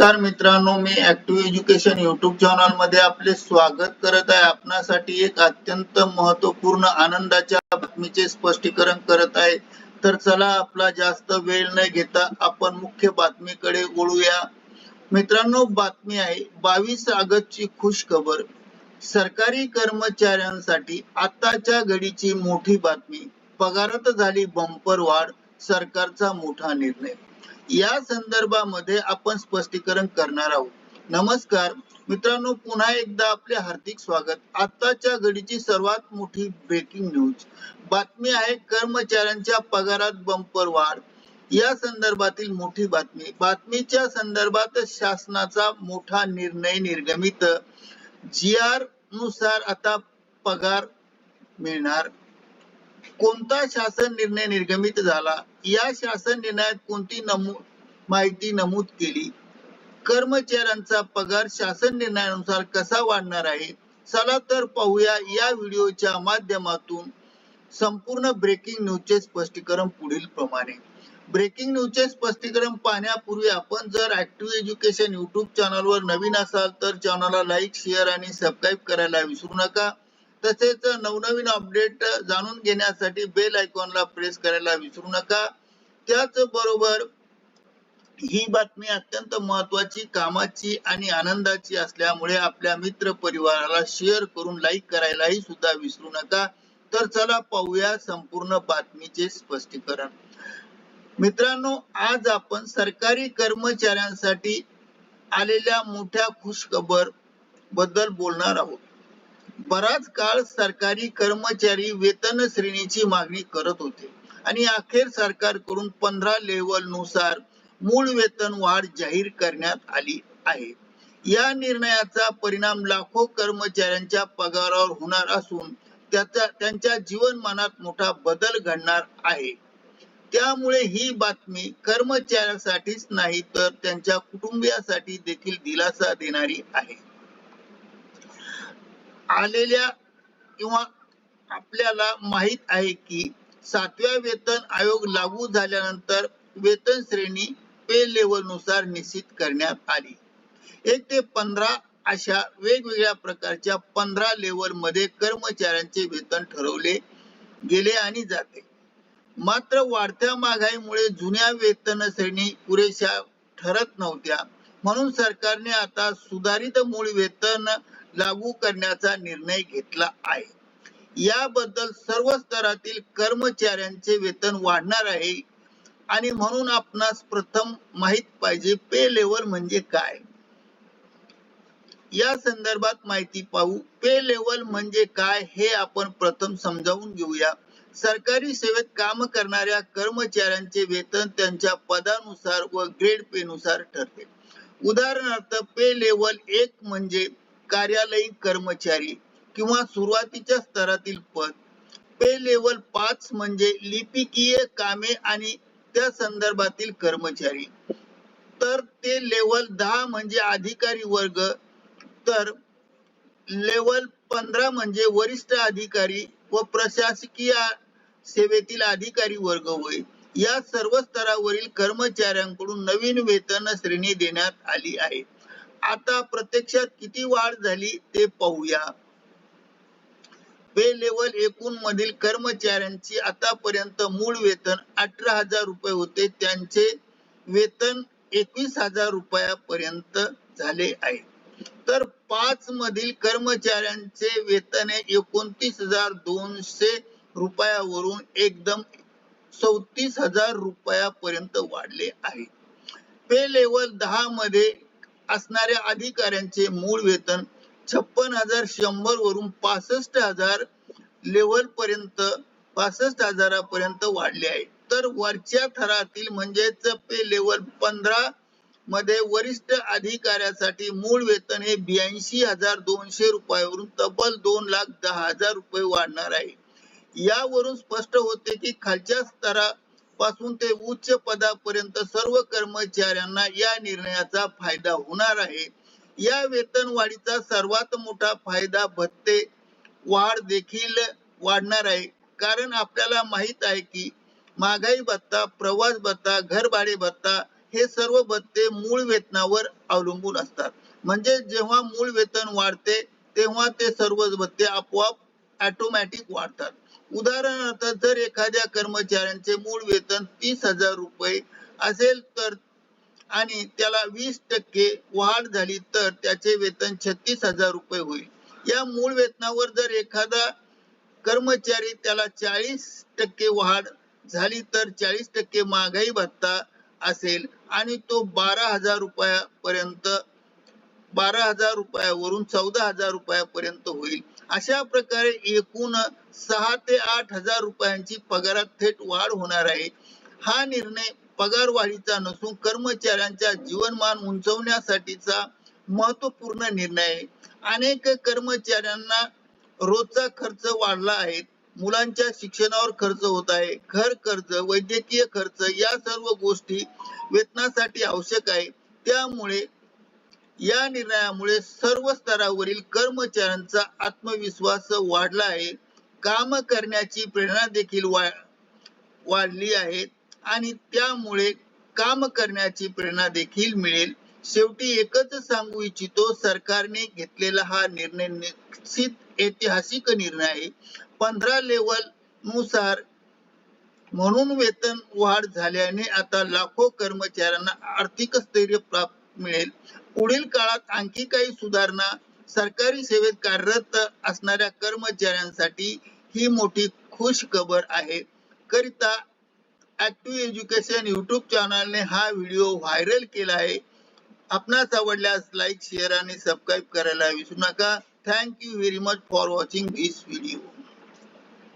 नमस्कार मित्रांनो मी ऍक्टिव्ह एज्युकेशन युट्यूब चॅनलमध्ये आपले स्वागत करत आहे. आपणासाठी एक अत्यंत महत्त्वपूर्ण आनंदाच्या बातमीचे स्पष्टीकरण करत आहे. तर चला आपला जास्त वेळ न घेता आपण मुख्य बातमीकडे वळूया. मित्रांनो बातमी आहे बावीस ऑगस्टची खुश खबर सरकारी कर्मचाऱ्यांसाठी आताच्या घडीची मोठी बातमी. पगारात झाली बंपर वाढ सरकारचा मोठा निर्णय. या संदर्भामध्ये आपण स्पष्टीकरण करणार आहोत. नमस्कार. मित्रांनो पुन्हा एकदा आपले हार्दिक स्वागत. आताच्या घडीची सर्वात मोठी ब्रेकिंग न्यूज बातमी आहे कर्मचाऱ्यांच्या पगारात बंपर वाढ. या संदर्भातील मोठी बातमी. बातमीच्या संदर्भात शासनाचा मोठा निर्णय निर्गमित. जी आरनुसार आता पगार मिळणार. कोणता शासन निर्णय निर्गमित झाला? या शासन निर्णयात कोणती नमू माहिती नमूद केली? कर्मचाऱ्यांचा पगार शासन निर्णयानुसार कसा वाढणार आहे? चला तर पाहूया या व्हिडिओच्या माध्यमातून संपूर्ण ब्रेकिंग न्यूजचे स्पष्टीकरण पुढील प्रमाणे. ब्रेकिंग न्यूजचे स्पष्टीकरण पाहण्यापूर्वी आपण जर ऍक्टिव्ह एज्युकेशन युट्यूब चॅनलवर नवीन असाल तर चॅनलला लाईक शेअर आणि सबस्क्राईब करायला विसरू नका. तसेच नवनवीन अपडेट जाणून घेण्यासाठी बेल आयकॉनला प्रेस करायला विसरू नका. त्याचबरोबर ही बातमी अत्यंत महत्वाची कामाची आणि आनंदाची असल्यामुळे आपल्या मित्र परिवाराला शेअर करून लाईक करायलाही सुद्धा विसरू नका. तर चला पाहूया संपूर्ण बातमीचे स्पष्टीकरण. मित्रांनो आज आपण सरकारी कर्मचाऱ्यांसाठी आलेल्या मोठ्या खुशखबरबद्दल बोलणार आहोत. बराच काळ सरकारी कर्मचारी वेतन श्रेणीची मागणी करत होते. आणि अखेर सरकारकडून पंधरा लेवलनुसार मूळ वेतन वाढ जाहीर करण्यात आली आहे. या निर्णयाचा परिणाम लाखो कर्मचाऱ्यांच्या पगारावर होणार असून त्याचा त्यांच्या जीवनमानात मोठा बदल घडणार आहे. त्यामुळे ही बातमी कर्मचाऱ्यासाठीच नाही तर त्यांच्या कुटुंबियासाठी देखील दिलासा देणारी आहे. आलेल्या किंवा आपल्याला माहीत आहे की सातव्या वेतन आयोग लागू झाल्यानंतर वेतन श्रेणी पे लेवलनुसार निश्चित करण्यात आली. एक ते पंधरा अशा वेगवेगळ्या प्रकारच्या पंधरा लेवलमध्ये कर्मचाऱ्यांचे वेतन ठरवले गेले आणि जाते. मात्र वाढत्या महागाईमुळे जुन्या वेतन श्रेणी पुरेशा ठरत नव्हत्या. म्हणून सरकारने आता सुधारित मूळ वेतन लागू करण्याचा निर्णय घेतला आहे. याबद्दल सर्व स्तरातील कर्मचाऱ्यांचे वेतन वाढणार आहे आणि म्हणून आपणास प्रथम माहीत पाहिजे पे लेवल म्हणजे काय? या संदर्भात माहिती पाहू. पे लेवल म्हणजे काय हे आपण प्रथम समजावून घेऊया. सरकारी सेवेत काम करणाऱ्या कर्मचाऱ्यांचे वेतन त्यांच्या पदानुसार व ग्रेड पे नुसार ठरते. उदाहरणार्थ पे लेवल एक म्हणजे कार्यालयीन कर्मचारी किंवा सुरुवातीच्या स्तरातील पद. पे लेवल पाच म्हणजे लिपिकीय कामे आणि त्या संदर्भातील कर्मचारी. तर ते लेवल दहा म्हणजे अधिकारी वर्ग तर लेवल पंधरा म्हणजे वरिष्ठ अधिकारी व प्रशासकीय सेवेतील अधिकारी वर्ग होय. या सर्व स्तरावरील कर्मचाऱ्यांकडून नवीन वेतन श्रेणी देण्यात आली आहे. आता प्रत्यक्षात किती वाढ झाली ते पाहूया. पे लेवल एकूण मधील कर्मचाऱ्यांची आतापर्यंत मूळ वेतन अठरा हजार रुपये होते. त्यांचे वेतन एकवीस हजार रुपयापर्यंत झाले आहे. तर पाच मधील कर्मचाऱ्यांचे वेतन एकोणतीस हजार दोनशे रुपयावरून एकदम चौतीस हजार रुपयापर्यंत वाढले आहे. पे लेवल दहा मध्ये असणाऱ्या अधिकाऱ्यांचे मूळ वेतन छप्पन हजार शंभर वरून पासष्ट हजार लेवल पर्यंत पासष्ट हजारापर्यंत वाढले आहे. तर वरच्या थरातील म्हणजेच पे लेवल पंधरा मध्ये वरिष्ठ अधिकाऱ्यासाठी मूळ वेतन हे ब्याऐंशी हजार दोनशे रुपयावरून तब्बल दोन लाख दहा हजार रुपये वाढणार आहे. यावरून स्पष्ट होते की खालच्या स्तरापासून ते उच्च पदापर्यंत सर्व कर्मचाऱ्यांना या निर्णयाचा फायदा होणार आहे. या वेतन वाढीचा सर्वात मोठा फायदा भत्ते वाढ देखील वाढणार आहे. कारण आपल्याला माहीत आहे की महागाई भत्ता प्रवास भत्ता घर भाडे भत्ता हे सर्व भत्ते मूळ वेतनावर अवलंबून असतात. म्हणजे जेव्हा मूळ वेतन वाढते तेव्हा ते सर्व भत्ते आपोआप ऑटोमॅटिक वाढतात. उदाहरणार्थ जर एखाद्या कर्मचाऱ्यांचे मूळ वेतन तीस हजार रुपये असेल तर आणि त्याला वीस टक्के वाढ झाली तर त्याचे वेतन छत्तीस हजार रुपये होईल. या मूळ वेतनावर जर एखादा कर्मचारी त्याला चाळीस टक्के वाढ झाली तर चाळीस टक्के महागाई भत्ता असेल आणि तो बारा हजार रुपयापर्यंत बारा हजार रुपयावरून चौदा हजार रुपयापर्यंत होईल. अशा प्रकारे एकूण सहा ते आठ हजार रुपयांची पगारात थेट वाढ होणार आहे. हा निर्णय पगार वाढीचा नसून कर्मचाऱ्यांच्या जीवनमान उंचवण्यासाठीचा महत्त्वपूर्ण निर्णय आहे. अनेक कर्मचाऱ्यांना रोजचा खर्च वाढला आहे. मुलांच्या शिक्षणावर खर्च होत आहे. घर कर्ज वैद्यकीय खर्च या सर्व गोष्टी वेतनासाठी आवश्यक आहे. त्यामुळे या निर्णयामुळे सर्व स्तरावरील कर्मचाऱ्यांचा आत्मविश्वास वाढला आहे. काम करण्याची प्रेरणा देखील वाढली आहे आणि त्यामुळे काम करण्याची प्रेरणा देखील मिळेल. शेवटी एकच सांगू इच्छितो सरकारने घेतलेला हा निर्णय निश्चित ऐतिहासिक निर्णय आहे. पंधरा लेवलनुसार म्हणून वेतन वाढ झाल्याने आता लाखो कर्मचाऱ्यांना आर्थिक स्थैर्य प्राप्त मिळेल. पुढील काळात आणखी काही सुधारणा सरकारी सेवेत कार्यरत असणाऱ्या कर्मचाऱ्यांसाठी ही मोठी खुश खबर आहे. करिता ऍक्टिव्ह एज्युकेशन युट्यूब चॅनलने हा व्हिडिओ व्हायरल केला आहे. आपणास आवडल्यास लाईक शेअर आणि सबस्क्राईब करायला विसरू नका. Thank you very much for watching this video